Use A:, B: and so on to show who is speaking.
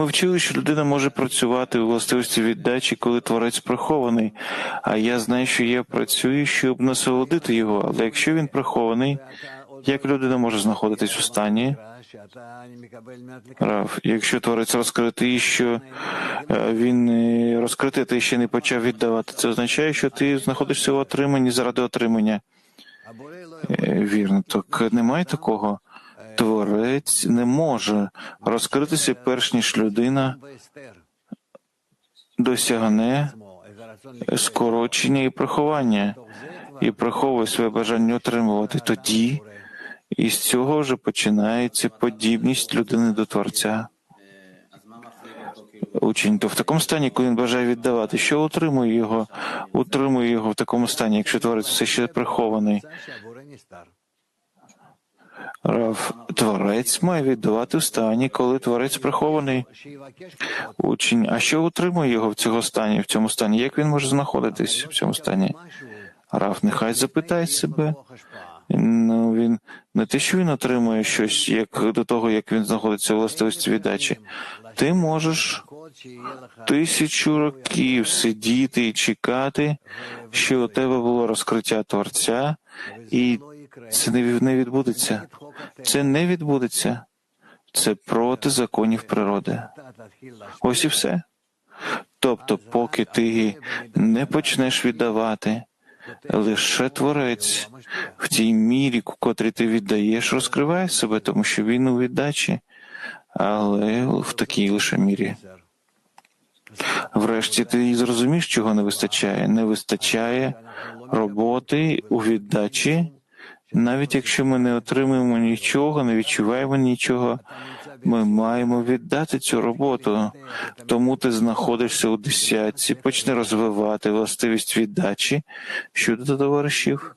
A: Ми вчили, що людина може працювати у властивості віддачі, коли творець прихований. А я знаю, що я працюю, щоб насолодити його. Але якщо він прихований, як людина може знаходитись у стані? Рав, якщо творець розкритий, що е, він е, розкритий, ти ще не почав віддавати. Це означає, що ти знаходишся у отриманні заради отримання. Е, Вірно, так немає такого. Творець не може розкритися перш ніж людина досягне скорочення і приховання, і приховує своє бажання отримувати. Тоді із цього вже починається подібність людини до Творця. Учень, то в такому стані, коли він бажає віддавати, що утримує його, утримує його в такому стані, якщо творець все ще прихований. Рав, творець має віддавати в стані, коли творець прихований. Учень, а що утримує його в цьому стані, в цьому стані? Як він може знаходитись в цьому стані? Рав, нехай запитає себе. Ну, він не те, що він отримує щось, як до того, як він знаходиться у властивості віддачі. Ти можеш тисячу років сидіти і чекати, що у тебе було розкриття Творця, і це не відбудеться. Це не відбудеться. Це проти законів природи. Ось і все. Тобто, поки ти не почнеш віддавати, лише творець в тій мірі, котрій ти віддаєш, розкриває себе, тому що він у віддачі, але в такій лише мірі. Врешті ти зрозумієш, чого не вистачає. Не вистачає роботи у віддачі, навіть якщо ми не отримуємо нічого, не відчуваємо нічого. Ми маємо віддати цю роботу. Тому ти знаходишся у десятці, почни розвивати властивість віддачі щодо товаришів.